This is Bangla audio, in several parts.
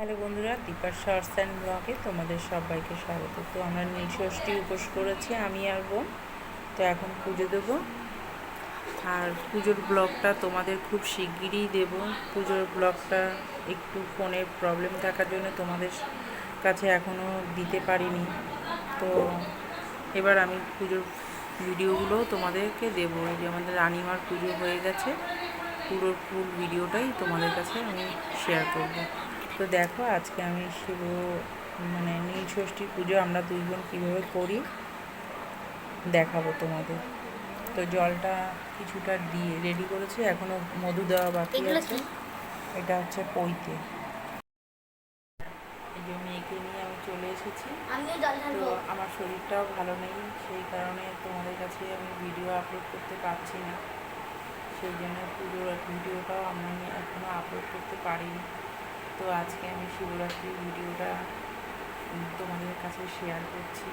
হ্যালো বন্ধুরা, দীপার শর্টস অ্যান্ড ব্লগে তোমাদের সবাইকে স্বাগত। তো আমরা নীলষষ্ঠী উপোস করেছি, আমি আর বোন। তো এখন পুজো দেবো। আর পুজোর ব্লগটা তোমাদের খুব শিগগিরই দেব। পুজোর ব্লগটা একটু ফোনের প্রবলেম থাকার জন্য তোমাদের কাছে এখনও দিতে পারিনি। তো এবার আমি পুজোর ভিডিওগুলো তোমাদেরকে দেবো। যে আমাদের রানিমার পুজো হয়ে গেছে, পুরো ফুল ভিডিওটাই তোমাদের কাছে আমি শেয়ার করব। তো দেখো আজকে আমি শিব মানে নীল ষষ্ঠীর পুজো আমরা দুই বোন কীভাবে করি দেখাবো তোমাদের। তো জলটা কিছুটা দিয়ে রেডি করেছি এখনও মধু দেওয়া বাকি আছে। এটা হচ্ছে পৈতে। এই যে মেয়েকে নিয়ে আমি চলে এসেছি। তো আমার শরীরটাও ভালো নেই সেই কারণে তোমাদের কাছে আমি ভিডিও আপলোড করতে পারছি না। সেই জন্য পুজোর ভিডিওটাও আমি এখনও আপলোড করতে পারিনি। তো আজকে আমি শিবরাত্রির ভিডিওটা তোমাদের কাছে শেয়ার করছি।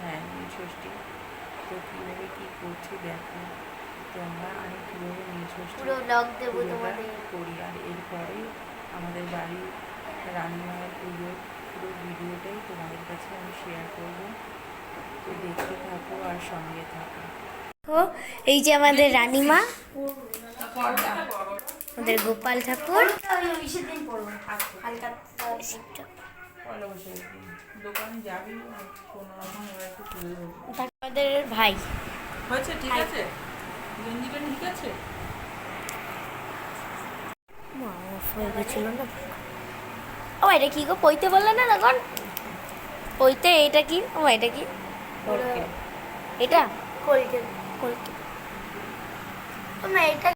হ্যাঁ নীল ষষ্ঠী। তো কীভাবে কী করছি দেখো। তোমরা আমি কীভাবে নীল ষষ্ঠী করি। আর এরপরে আমাদের বাড়ির রান্নার পুজোর পুরো ভিডিওটাই তোমাদের কাছে আমি শেয়ার করব। তো দেখতে থাকো আর সঙ্গে থাকো। এই যে আমাদের রানীমা। আমাদের গোপাল ঠাকুর। আমাদের ভাই। হয়েছে ঠিক আছে? গেঞ্জিটা ঠিক আছে? মা, হয়ে গেছিল না। ও এটা কি গো? পইতে বললে না তখন? পইতে এটা কি? ও এটা কি? এটা? কলকে। কলকে। এটা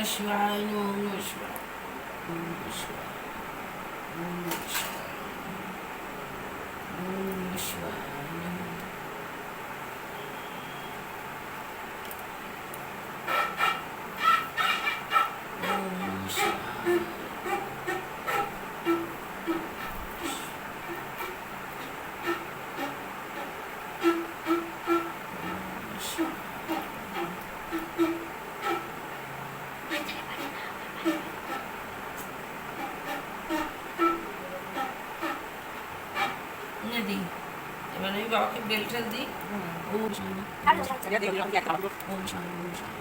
我喜欢，我我喜欢，我喜欢，我喜欢，我喜欢。Moonshine, moonshine, moonshine, moonshine, moonshine,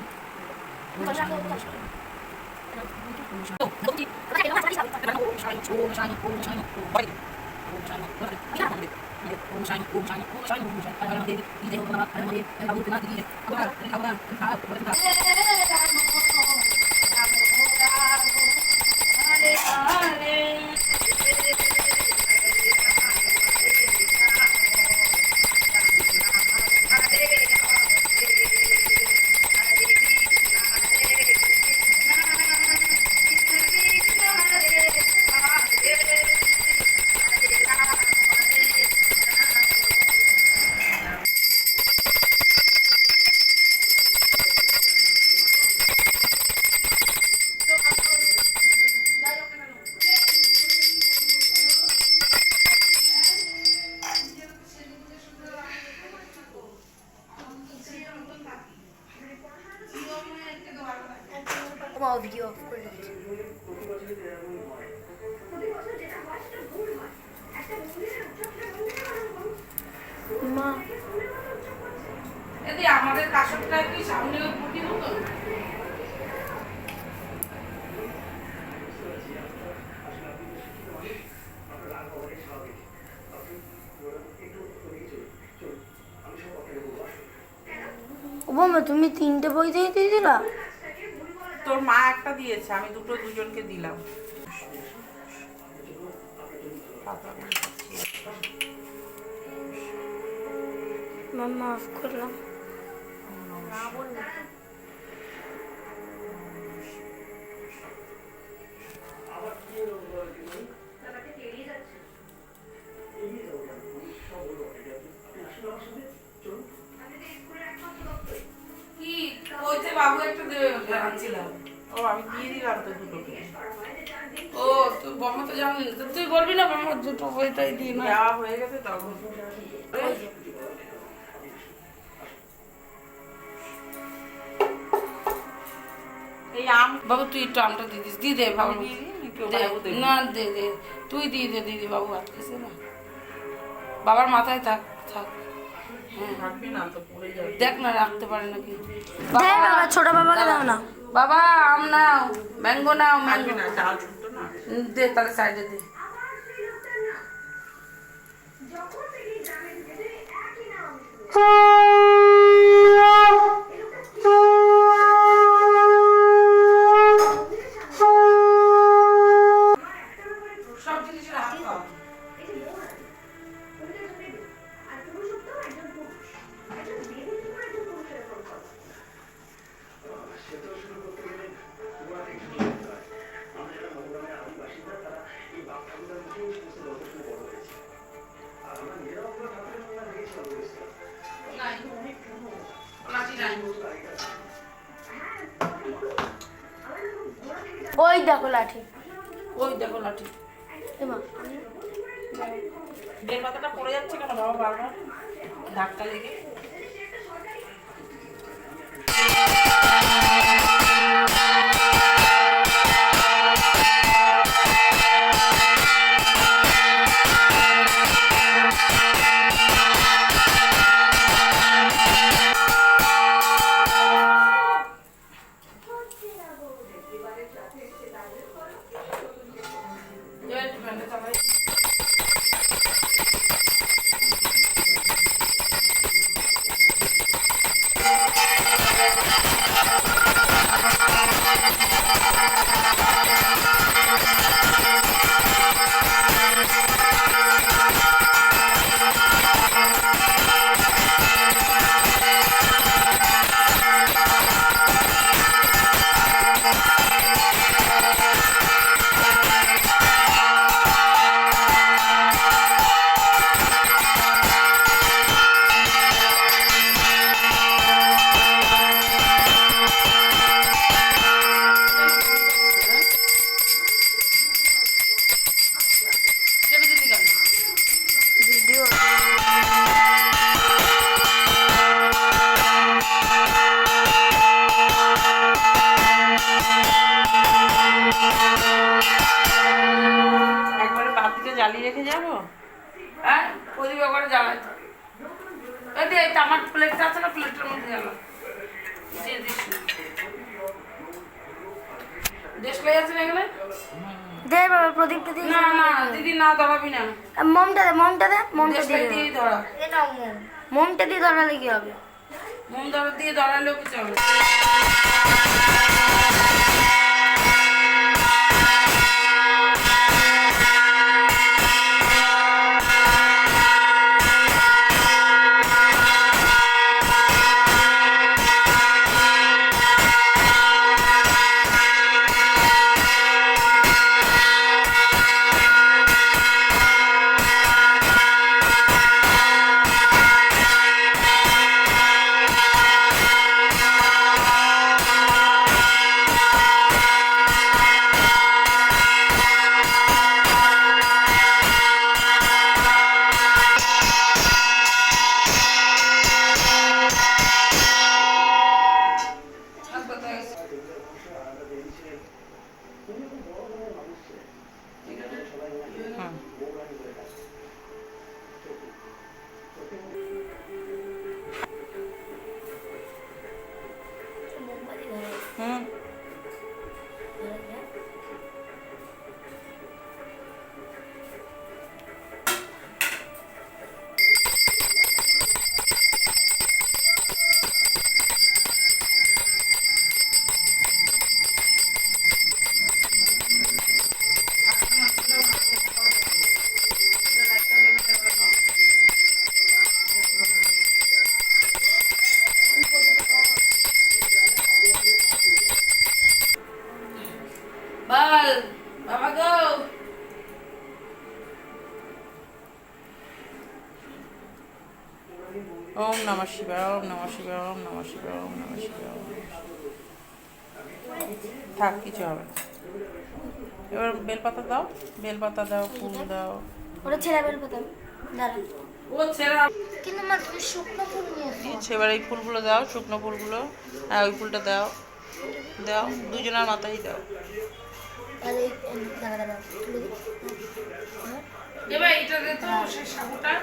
বই দিয়ে দিয়ে দিলা তোর মা একটা দিয়েছে আমি দুটো দুজনকে দিলাম। মাম্মা অফ করলাম। না বাবু একটা দেবে আনছিলাম। ও আমি দিয়ে দিলাম তো দুটোকে। ও তুই বর্মা তো জানি তুই বলবি না বর্মা দুটো বইটাই দিই না দেওয়া হয়ে গেছে তখন। এই আম বাবু তুই একটু আমটা দিয়ে দিস। দিয়ে দে বাবু? না দে দে। তুই দিয়ে দে দিদি বাবু আটকেছে না। বাবার মাথায় থাক থাক। দেখ না রাখতে পারে নাকি বাবা ছোট বাবাকে দাও না। বাবা আম নাও ম্যাঙ্গো নাও ম্যাঙ্গো না ডাল ছোট না। দে তাহলে সাইডে দে। সব ওই দেখো লাঠি। ওই দেখো লাঠি। এমা। বেল পাতাটা পড়ে যাচ্ছে কেন বাবা বারবার? ধাক্কা লেগে। রেখে যাব হ্যাঁ প্রদীপ একবার জ্বালাই এই দে আমার প্লেটটা আছে না প্লেটের মধ্যে জ্বালা। দিস। না। আছে না এখানে? দে বাবা প্রদীপটা দিয়ে না না দিদি না না। মমটা দে মমটা দে মমটা দিয়ে দে। দিয়ে ধরা। ধরালে কি হবে? মোম ধরা দিয়ে ধরালেও কিছু হবে শিবায় ওম নমঃ শিবায় ওম নমঃ শিবায় ওম নমঃ শিবায় ওম নমঃ শিবায়। থাক কিছু হবে না। এবার বেলপাতা দাও বেলপাতা দাও ফুল দাও। ওটা ছেড়ে বের পেতাম দাঁড়া। ও ছেড়া। কিন্তু মা তুমি শুকনো ফুল নিয়ে এসো। দিয়েছে এবার এই ফুলগুলো দাও শুকনো ফুলগুলো। হ্যাঁ ওই ফুলটা দাও। দাও দুজনের মাথায় দাও। আর এই এই দাঁড়া দাঁড়া। এবার এটা দে তো সেই সাবুটা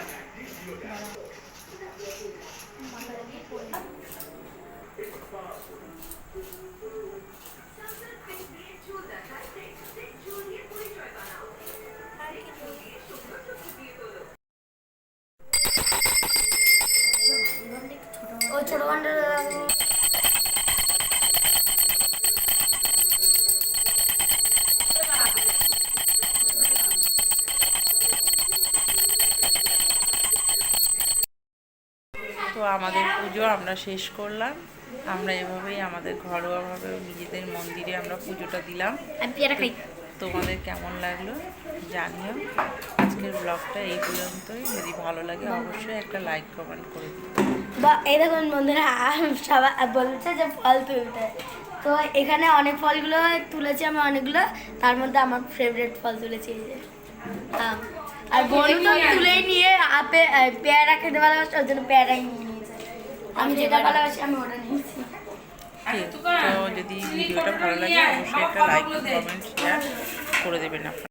ওই ছোট গানটা তো আমাদের পুজো আমরা শেষ করলাম। আমরা এভাবেই আমাদের ঘরোয়াভাবে নিজেদের মন্দিরে আমরা পুজোটা দিলাম। তোমাদের কেমন লাগল জানিও। আজকের ব্লগটা এই পর্যন্তই। যদি ভালো লাগে অবশ্যই একটা লাইক কমেন্ট করে দিও। বা এই দেখুন বন্ধুরা সবাই বলছে যে ফল তুলতে। তো এখানে অনেক ফলগুলো তুলেছি আমি অনেকগুলো তার মধ্যে আমার ফেভারিট ফল তুলেছি এই যে। আর বনু তো তুলেই নিয়ে আপে পেয়ারা খেতে ভালোবাসে ওই জন্য পেয়ারাই নিয়ে আমি যেটা ভালোবাসি আমি ওটা নিয়েছি। তো যদি ভিডিওটা ভালো লাগে অবশ্যই একটা লাইক কমেন্ট শেয়ার করে দেবেন আপনারা।